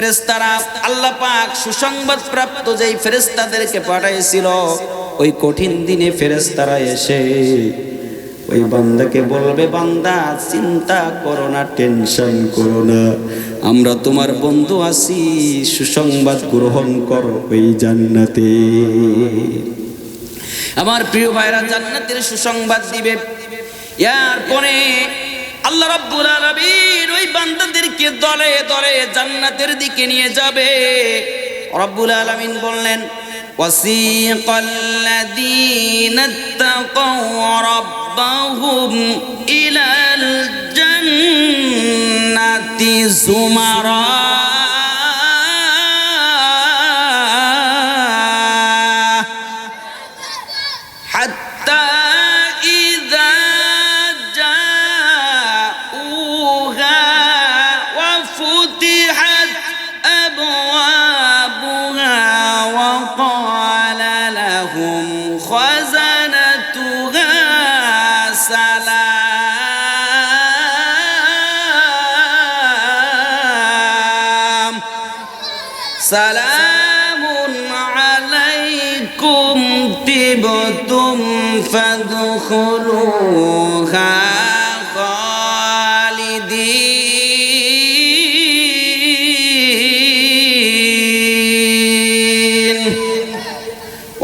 ফেরেস্তারা আল্লাহ পাক সুসংবাদ প্রাপ্ত যেই ফেরেস্তাদেরকে পাঠাইছিল, ওই কঠিন দিনে ফেরেস্তারা এসে ওই বান্দাকে বলবে, বান্দা, চিন্তা করো না, টেনশন করো না। আমরা তোমার বন্ধু আছি, সুসংবাদ গ্রহণ করো ওই জান্নাতে। আমার প্রিয় ভাইরা, জান্নাতের সুসংবাদ দিবে। এরপরে আল্লাহ রাব্বুল আলামিন ওই বান্দাদেরকে দলে দলে জান্নাতের দিকে নিয়ে যাবে রব্বুল আলামিন বললেন وسيق الذين اتقوا ربهم إلى الجنة زمرًا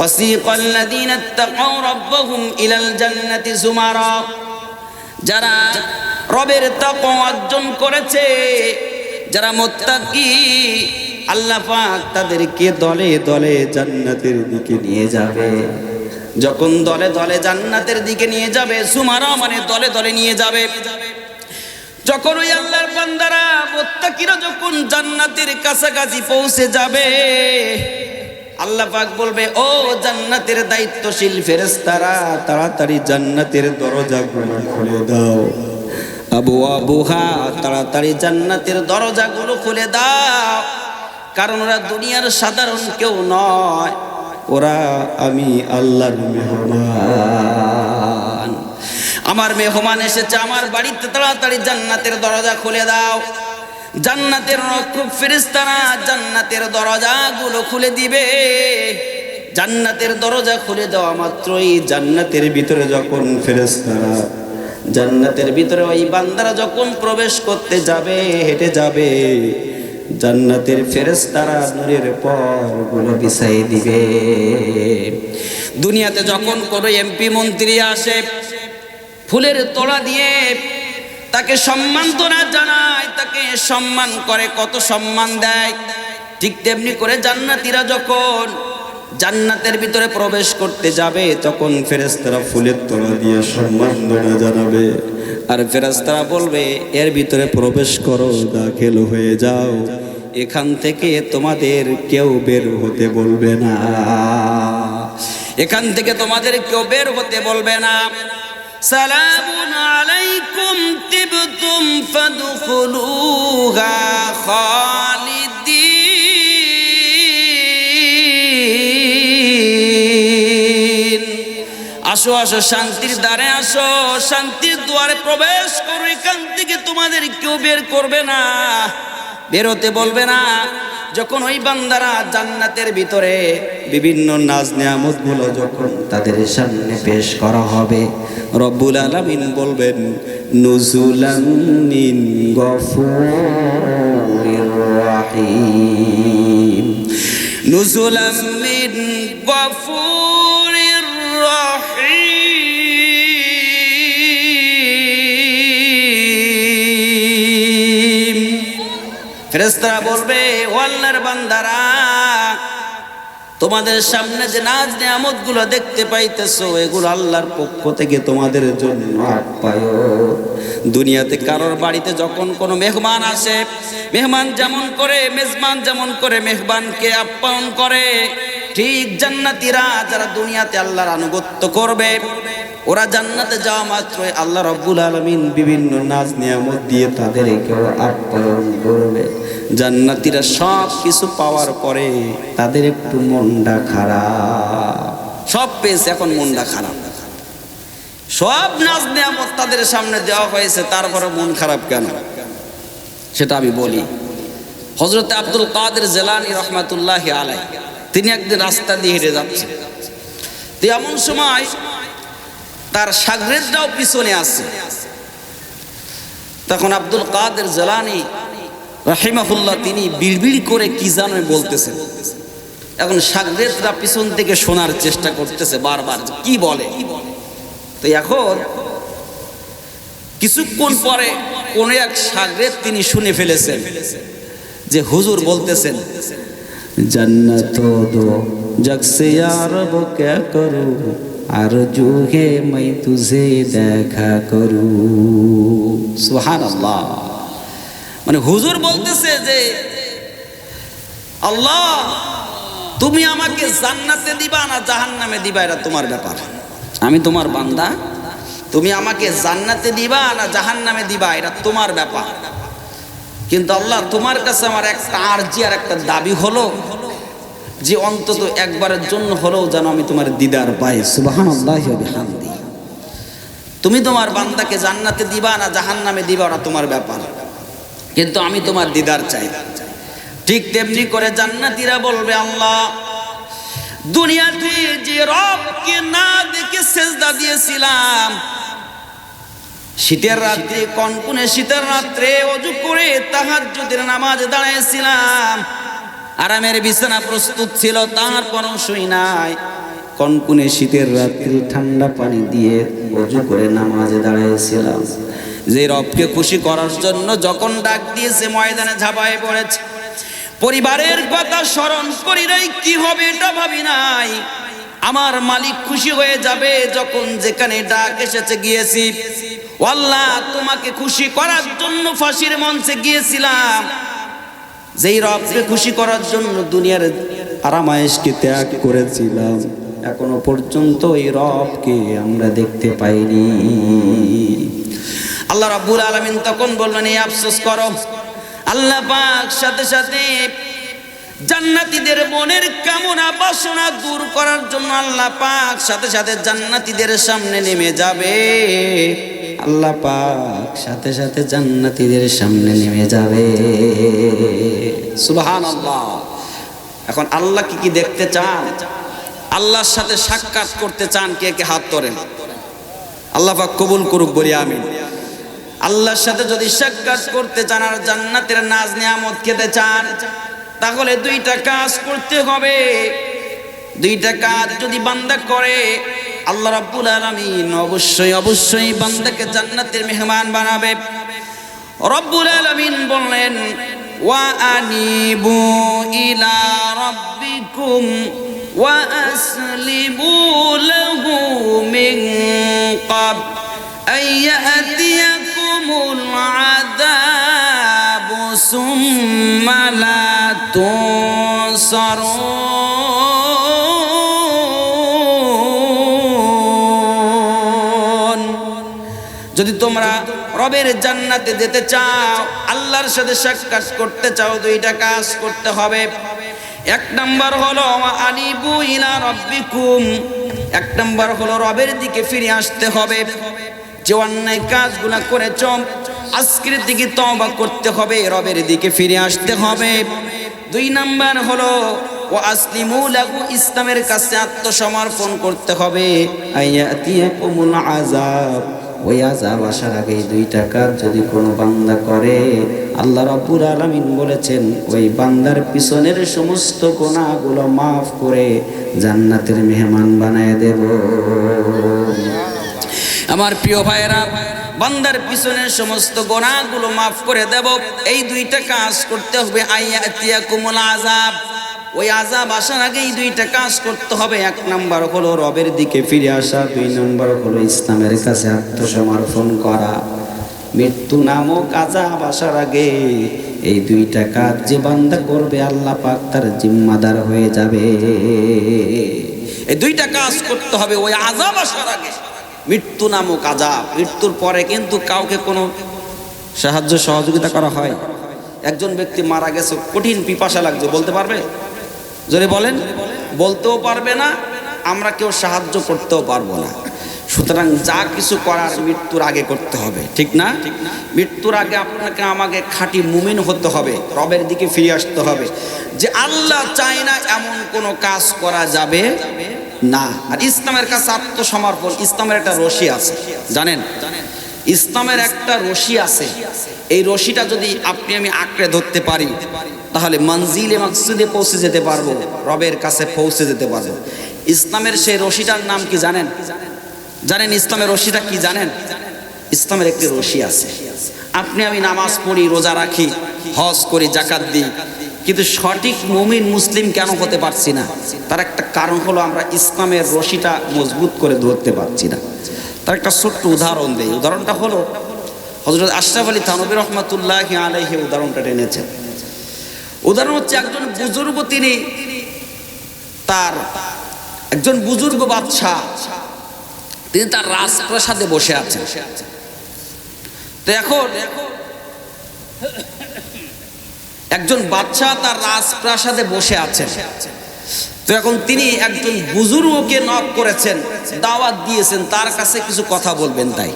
وسيق الذين اتقوا ربهم إلى الجنة زمرا যারা রবের তাকওয়া অর্জন করেছে যারা মোত্তাকি আল্লাহ পাক তাদেরকে দলে দলে জান্নাতের দিকে নিয়ে যাবে যখন দলে দলে জান্নাতের দিকে নিয়ে যাবে সুমারা মানে দলে দলে নিয়ে যাবে যখন ওই আল্লাহর বান্দারা মোত্তাকিরা যখন জান্নাতের কাছাকাছি পৌঁছে যাবে আল্লাহ পাক বলবে, ও জান্নাতের দায়িত্বশীল ফেরেশতারা, তাড়াতাড়ি জান্নাতের দরজাগুলো খুলে দাও। আবু আবুহা তাড়াতাড়ি জান্নাতের দরজাগুলো খুলে দাও। কারণ ওরা দুনিয়ার সাধারণ কেউ নয়, ওরা আমি আল্লাহর মেহমান। আমার মেহমান এসেছে, আমার বাড়িতে তাড়াতাড়ি জান্নাতের দরজা খুলে দাও। জান্নাতের রক্ষক ফেরেশতারা জান্নাতের দরজাগুলো খুলে দিবে। জান্নাতের দরজা খুলে দেওয়া মাত্রই জান্নাতের ভিতরে যখন ফেরেশতারা জান্নাতের ভিতরে ওই বান্দারা যখন প্রবেশ করতে যাবে, হেঁটে যাবে, জান্নাতের ফেরেস্তারা নূরের পরগুলো বিছাই দিবে। দুনিয়াতে যখন কোনো এমপি মন্ত্রী আসে, ফুলের তোড়া দিয়ে তাকে সম্মান তোরা জানায়, তাকে সম্মান করে কত সম্মান দেয়। ঠিক তেমনি করে জান্নাতীরা যখন জান্নাতের ভিতরে প্রবেশ করতে যাবে, তখন ফেরেস্তারা ফুলের তোলা দিয়ে সম্মান জানাবে। আর ফেরেশতারা বলবে, এর ভিতরে প্রবেশ করো, দাখিল হয়ে যাও। এখান থেকে তোমাদের কেউ বের হতে বলবে না। এখান থেকে তোমাদের কেউ বের হতে বলবে না। সালামুন আলাইকুম তিবতুম ফাদখুলুহা খালিদিন। আসো আসো, শান্তির দ্বারে আসো, শান্তির দুয়ারে প্রবেশ করো, এখান থেকে তোমাদের কেউ বের করবে না। বেরোতে বলবে না। যখন ওই বান্দারা জান্নাতের ভিতরে বিভিন্ন নাজ নিয়ামতগুলো যখন তাদের সামনে পেশ করা হবে রব্বুল আলামিন বলবেন নুজুলান গফুরির রাহিম। নুজুলান গফুরির রহিম। ফেরেস্তারা বলবে ও আল্লাহর বান্দারা তোমাদের সামনে যে নাজ নিয়ামতগুলো দেখতে পাইতেছো, এগুলো আল্লাহর পক্ষ থেকে তোমাদের জন্য দুনিয়াতে কারোর বাড়িতে যখন কোনো মেহমান আসে, মেহমান যেমন করে, মেজবান যেমন করে, মেহমানকে আপ্যায়ন করে, ঠিক জান্নাতিরা যারা দুনিয়াতে আল্লাহর আনুগত্য করবে ওরা জান্নাতে যাওয়া মাত্রই আল্লাহ রব্বুল আলমিন বিভিন্ন নাচ নিয়ামত দিয়ে তাদেরকেও আপ্যায়ন করবে। জান্নাতিরা সব কিছু পাওয়ার পরে তাদের একটু মনটা খারাপ। সব পেয়েছে, এখন মনটা খারাপ। সব নাচ নিয়ামত তাদের সামনে দেওয়া হয়েছে, তারপরে মন খারাপ কেন? সেটা আমি বলি। হজরত আব্দুল কাদের জেলানি রহমাতুল্লাহ আলাই তিনি একদিন রাস্তা দিয়ে হেঁটে যাচ্ছেন। তো এমন সময় তার সাগরেদরাও পিছনে আছে। তখন আব্দুল কাদের জেলানি রাহিমাহুল্লাহ তিনি বিড়বিড় করে কি জানো বলতেছেন। এখন সাগরেদরা পিছন থেকে শোনার চেষ্টা করতেছে বারবার, কি বলে? তো এখন কিছুক্ষণ পরে কোন এক সাগরেদ তিনি শুনে ফেলেছেন যে হুজুর বলতেছেন, জান্নাত দো জগসে আর কে করু আর যুগে মাই তুঝে দেখা করু। সুহান আল্লাহ মানে হুজুর বলতেছে যে, আল্লাহ, তুমি আমাকে জান্নাতে দিবা না জাহান নামে দিবা, এটা তোমার ব্যাপার। আমি তোমার বান্দা। তুমি আমাকে জান্নাতে দিবা না জাহান নামে দিবা, এটা তোমার ব্যাপার। কিন্তু আল্লাহ, তোমার কাছে আমার একটা আর্জি আর একটা দাবি হলো যে অন্তত একবারের জন্য হলেও যেন আমি তোমার দিদার পাই। সুবাহান তুমি তোমার বান্দাকে জান্নাতে দিবা না জাহান্নামে দিবা না তোমার ব্যাপার। কিন্তু আমি তোমার দিদার চাই। ঠিক তেমনি করে জান্নাতীরা বলবে, আল্লাহ, দুনিয়াতে যে রবকে না দেখে সেজদা দিয়েছিলাম, শীতের রাত্রে, কনকুনে শীতের রাত্রে অজু করে তাহাজ্জুদের নামাজ দাঁড়াইছিলাম। আরামের বিছানা প্রস্তুত ছিল, তারপরও শুই নাই। কনকুনে শীতের রাত্রি ঠান্ডা পানি দিয়ে অজু করে নামাজে দাঁড়াইছিলাম। যে রবকে খুশি করার জন্য যখন ডাক দিয়েছে, ময়দানে ঝাঁপায় পড়েছে। পরিবারের কথা স্মরণ করি নাই, কি হবে এটা ভাবি নাই। আমার মালিক খুশি হয়ে যাবে যখন যেখানে ডাক এসেছে গিয়েছি। আল্লাহ তোমাকে খুশি করার জন্য ফাঁসির মঞ্চে গিয়েছিলাম। যেই রবকে খুশি করার জন্য দুনিয়ার আরামায়েশকে ত্যাগ করেছিলাম, এখনও পর্যন্ত এই রবকে আমরা দেখতে পাইনি। আল্লাহ রাব্বুল আলামিন তখন বললেন এই আফসোস করো। আল্লাহ পাক সাথে সাথে জান্নাতীদের মনের কামনা বাসনা দূর করার জন্য আল্লাহ পাক সাথে সাথে জান্নাতীদের সামনে নেমে যাবে। আল্লাহ পাক সাথে সাথে জান্নাতীদের সামনে নেমে যাবে। সুবহানাল্লাহ। এখন আল্লাহ কি কি দেখতে চান? আল্লাহর সাথে সাক্ষাৎ করতে চান কে কে? হাত তোলেন আল্লাহ পাক কবুল করুক বলি, আমিন। আল্লাহর সাথে যদি সাক্ষাৎ করতে চান আর জান্নাতের নাজ নিয়ামত খেতে চান, তাহলে দুইটা কাজ করতে হবে। দুইটা কাজ যদি বান্দা করে আল্লাহ রাব্বুল আলামিন অবশ্যই অবশ্যই বান্দাকে জান্নাতের মেহমান বানাবে। রব্বুল আলামিন বললেন, ওয়া আনিবু ইলা রাব্বিকুম ওয়া আসলিমু লাহু মিন ক্বাব আইয়াতিয়াকুমুল আযাবু সুম্মা লা তুনসারুন। যদি তোমরা রবের জান্নাতে যেতে চাও, আল্লাহর সাথে সাক্ষাৎ করতে চাও, দুইটা কাজ করতে হবে। এক নাম্বার হলো আনিবু ইলা রব্বিকুম। এক নাম্বার হলো, রবের দিকে ফিরে আসতে হবে। যে অন্যায় কাজগুলা করেছ, আজকের দিকে তওবা করতে হবে, রবের দিকে ফিরে আসতে হবে। দুই নাম্বার হলো ও আসলিমু লাহু ইসলামের কাছে আত্মসমর্পণ করতে হবে। আইয়াতিয়াকুমুল আযাব। ওই আযাব আসার আগে দুইটা কাজ যদি কোনো বান্দা করে। আল্লাহ রাব্বুল আলামিন বলেছেন, ওই বান্দার পিছনের সমস্ত গুনাহগুলো মাফ করে জান্নাতের মেহমান বানায় দেব। আমার প্রিয় ভাইয়েরা, বান্দার পিছনের সমস্ত গোনাগুলো মাফ করে দেব। এই দুইটা কাজ করতে হবে আইয়া কুমল আজাব ওই আজাব আসার আগে এই দুইটা কাজ করতে হবে। এক নাম্বার হলো রবের দিকে ফিরে আসা, দুই নম্বর হলো ইসলামের কাছে আত্মসমর্পণ করা। মৃত্যু নামক আজাব আসার আগে এই দুইটা কাজ যে বান্দা করবে, আল্লাহ পাক তার জিম্মাদার হয়ে যাবে। এই দুইটা কাজ করতে হবে ওই আজাব আসার আগে। মৃত্যু নামক আজাব মৃত্যুর পরে কিন্তু কাউকে কোনো সাহায্য সহযোগিতা করা হয়। একজন ব্যক্তি মারা গেছে, কঠিন পিপাসা লাগছে, বলতে পারবে? যদি বলেন, বলতেও পারবে না, আমরা কেউ সাহায্য করতেও পারব না। সুতরাং যা কিছু করার মৃত্যুর আগে করতে হবে, ঠিক না? মৃত্যুর আগে আপনাকে আমাকে খাঁটি মুমিন হতে হবে, রবের দিকে ফিরে আসতে হবে। যে আল্লাহ চায় না এমন কোনো কাজ করা যাবে না। আর ইসলামের কাছে আত্মসমর্পণ, ইসলামের একটা রশি আছে, জানেন? ইসলামের একটা রশি আছে, এই রশিটা যদি আপনি আমি আঁকড়ে ধরতে পারি তাহলে মঞ্জিলে, মকসুদে পৌঁছে যেতে পারব, রবের কাছে পৌঁছে যেতে পারব। ইসলামের সেই রশিটার নাম কি জানেন? জানেন ইসলামের রশিটা কি জানেন? ইসলামের একটি রশি আছে। আপনি আমি নামাজ পড়ি, রোজা রাখি, হজ করি জাকাত দিই। কিন্তু সঠিক মুমিন, মুসলিম কেন হতে পারছি না? তার একটা কারণ হলো আমরা ইসলামের রশিটা মজবুত করে ধরতে পারছি না। তার একটা ছোট্ট উদাহরণ দেই। উদাহরণটা হলো হজরত আশরাফ আলী থানবী রহমতুল্লাহ আলহি উদাহরণটা টেনেছেন। উদাহরণ হচ্ছে একজন বুজুর্গ তিনি, তার একজন বুজুর্গ বাদশাহ, তিনি তার রাজপ্রাসাদে বসে আছেন। তো এখন একজন বাচ্চা তার রাজপ্রাসাদে বসে আছেন। তো এখন তিনি একজন বুজুর্গকে নক করেছেন, দাওয়াত দিয়েছেন, তার কাছে কিছু কথা বলবেন তাই।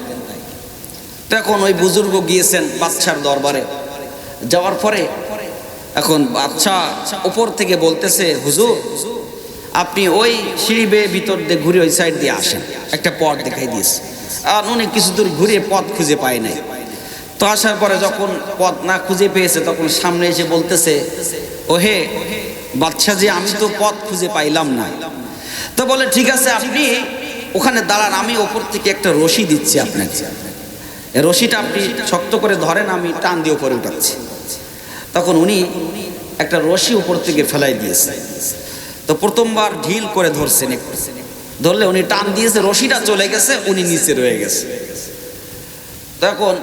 তো এখন ওই বুজুর্গ গিয়েছেন বাচ্চার দরবারে। যাওয়ার পরে এখন বাচ্চা উপর থেকে বলতেছে, হুজুর, আপনি ওই সিঁড়ি বেয়ে ভিতর দিয়ে ঘুরে ওই সাইড দিয়ে আসেন। একটা পথ দেখাই দিয়েছে। আর উনি কিছু দূর ঘুরে পথ খুঁজে পায় নাই। তো আসার পরে যখন পথ না খুঁজে পেয়েছে, তখন সামনে এসে বলতেছে ও হে বাচ্চা যে, আমি তো পথ খুঁজে পাইলাম না। তো বলে, ঠিক আছে, আপনি ওখানে দাঁড়ান, আমি ওপর থেকে একটা রশি দিচ্ছি আপনাকে। রশিটা আপনি শক্ত করে ধরেন, আমি টান দিয়ে উপরে উঠাচ্ছি। তখন উনি একটা রশি উপর থেকে ফেলাই দিয়েছে। তো প্রথমবার ঢিল করে ধরছেন ধরলে উনি টান দিয়েছে, রশিটা চলে গেছে, উনি নিচে রয়ে গেছে। তখন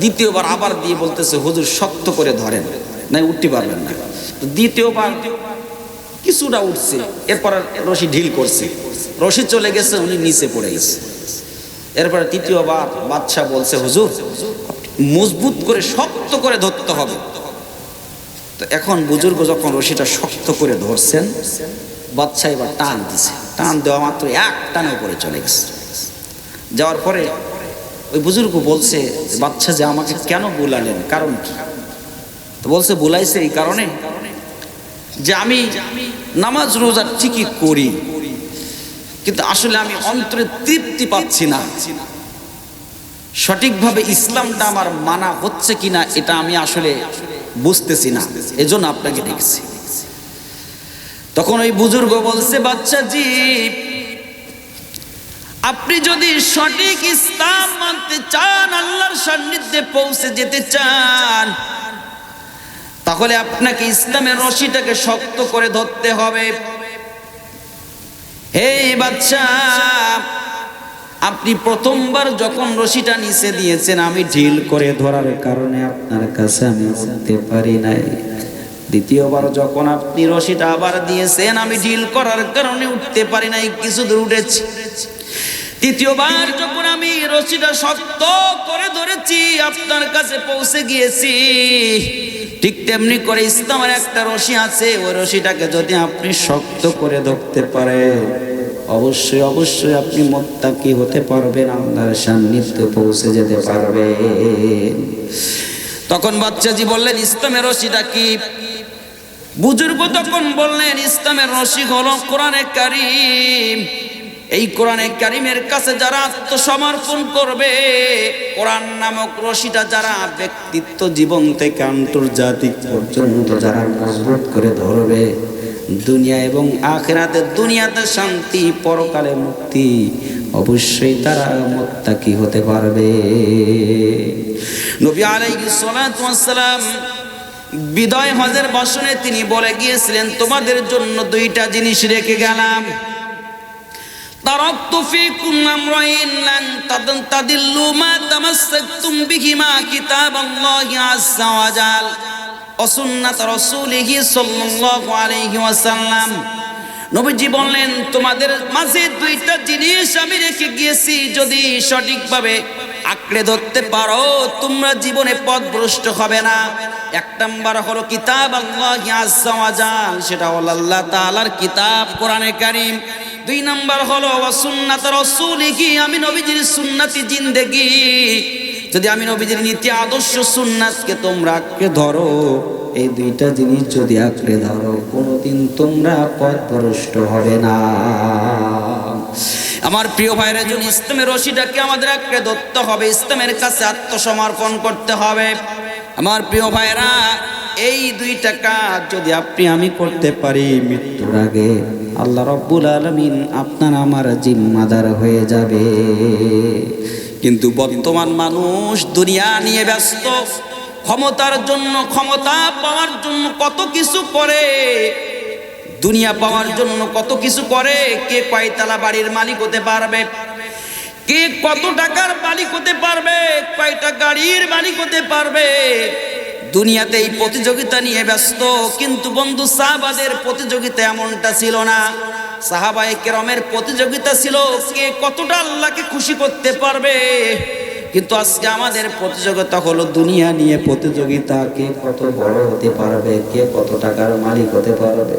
দ্বিতীয়বার আবার দিয়ে বলতেছে, হুজুর, শক্ত করে ধরেন, নাই উঠতে পারবেন না। তো দ্বিতীয়বার কিছুটা উঠছে, এরপর রশি ঢিল করছে। রশি চলে গেছে, উনি নিচে পড়ে গেছে। এরপরে তৃতীয়বার বাদশাহ বলছে, হুজুর, মজবুত করে শক্ত করে ধরতে হবে। তো এখন বুজুর্গ যখন রশিটা শক্ত করে ধরছেন, বাচ্চা এবার টান দিছে। টান দেওয়া মাত্র এক টানে উপরে চলে গেছে। যাওয়ার পরে ওই বুজুর্গ বলছে, বাচ্চা যে আমাকে কেন বুলালেন? কারণ কি? তো বলছে, বুলাইছে এই কারণে যে আমি নামাজ রোজা ঠিকই করি। কিন্তু আসলে আমি অন্তরে তৃপ্তি পাচ্ছি না। সঠিকভাবে ইসলামটা আমার মানা হচ্ছে কিনা এটা আমি আসলে বুঝতেছি না। এজন্য আপনাকে দেখছি তখন ওই বুজুর্গ বলছে, বাচ্চা জি আপনি যদি সঠিক ইসলাম মানতে চান, আল্লাহর সান্নিধ্যে পৌঁছে যেতে চান, তাহলে আপনাকে ইসলামের রশিটাকে শক্ত করে ধরতে হবে। হে বাচ্চা আপনি প্রথমবার যখন রশিটা নিচে দিয়েছেন, আমি ঢিল করে ধরার কারণে আপনার কাছে আমি উঠতে পারি নাই। দ্বিতীয়বার যখন আপনি রশিটা আবার দিয়েছেন, আমি ঢিল করার কারণে উঠতে পারি নাই, কিছু দূর উঠেছি। তৃতীয়বার যখন আমি রশিটা শক্ত করে ধরেছি, আপনার কাছে পৌঁছে গিয়েছি। ঠিক তেমনি করে ইসলামের একটা রশি আছে, ওই রশিটাকে যদি আপনি শক্ত করে ধরতে পারেন। অবশ্যই অবশ্যই আপনি মোত্তাকি হতে পারবেন আল্লাহর সান্নিধ্যে পৌঁছে যেতে পারবেন। তখন বাচ্চাজি বললেন, ইসলামের রশিটা কি? বুজুর্গ তখন বললেন, ইসলামের রশি হল কোরআনে কারিম। এই কোরআনে কারিমের কাছে যারা আত্মসমর্পণ করবে, কোরআন নামক রশিটা যারা ব্যক্তিত্ব জীবন থেকে আন্তর্জাতিক পর্যন্ত যারা মজবুত করে ধরবে দুনিয়া এবং আখেরাতে দুনিয়াতে শান্তি, পরকালে মুক্তি, অবশ্যই তারা মোত্তাকি হতে পারবে। নবী আলাইহিস সালাতু ওয়াস সালাম বিদয় হজের বসনে তিনি বলে গিয়েছিলেন, তোমাদের জন্য দুইটা জিনিস রেখে গেলাম। তারাকতু ফিকুম আমরাইন লান তাদন তাদিল্লু মা তামাসসাকতুম বিহিমা কিতাবাল্লাহি আযজা ওয়া জাল ও সুন্নাত রাসূলিহি সাল্লাল্লাহু আলাইহি ওয়াসাল্লাম। নবীজি বললেন, তোমাদের মাঝে দুইটা জিনিস আমি রেখে গিয়েছি, যদি সঠিকভাবে আঁকড়ে ধরতে পারো, তোমরা জীবনে পথভ্রষ্ট হবে না। এক নম্বর হলো কিতাব আল্লাহ সেটা হলো আল্লাহ তাআলার কিতাব কোরআনে কারিম। দুই নম্বর হলো সুন্নাত রসুলিহি, আমি নবীজির সুন্নাতি জিন্দেগি। যদি আমি নবীজির নীতি আদর্শ সুন্নাতকে তোমরা আঁকড়ে ধরো, এই দুইটা জিনিস যদি আঁকড়ে ধরো, কোনোদিন তোমরা পথভ্রষ্ট হবে না। আমার প্রিয় ভাইরা, যদি ইসলামের রশিটাকে আমাদের আঁকড়ে ধরতে হবে, ইসলামের কাছে আত্মসমর্পণ করতে হবে। আমার প্রিয় ভাইরা, এই দুইটা কাজ যদি আপনি আমি করতে পারি, মৃত্যুর আগে আল্লাহ রব্বুল আলমিন আপনার আমার জিম্মাদার হয়ে যাবে। কিন্তু বর্তমান মানুষ দুনিয়া নিয়ে ব্যস্ত। ক্ষমতার জন্য, ক্ষমতা পাওয়ার জন্য কত কিছু করে, দুনিয়া পাওয়ার জন্য কত কিছু করে, কে কয়তলা বাড়ির মালিক হতে পারবে? কে কত টাকার মালিক হতে পারবে? কয়টা গাড়ির মালিক হতে পারবে? দুনিয়াতে এই প্রতিযোগিতা নিয়ে ব্যস্ত, কিন্তু বন্ধু সাহাবাদের প্রতিযোগিতা এমনটা ছিল না। সাহাবায়ে কেরমের প্রতিযোগিতা ছিল, কে কতটা আল্লাহকে খুশি করতে পারবে? কিন্তু আজকে আমাদের প্রতিযোগিতা হলো দুনিয়া নিয়ে প্রতিযোগিতা, কে কত বড় হতে পারবে, কে কত টাকার মালিক হতে পারবে।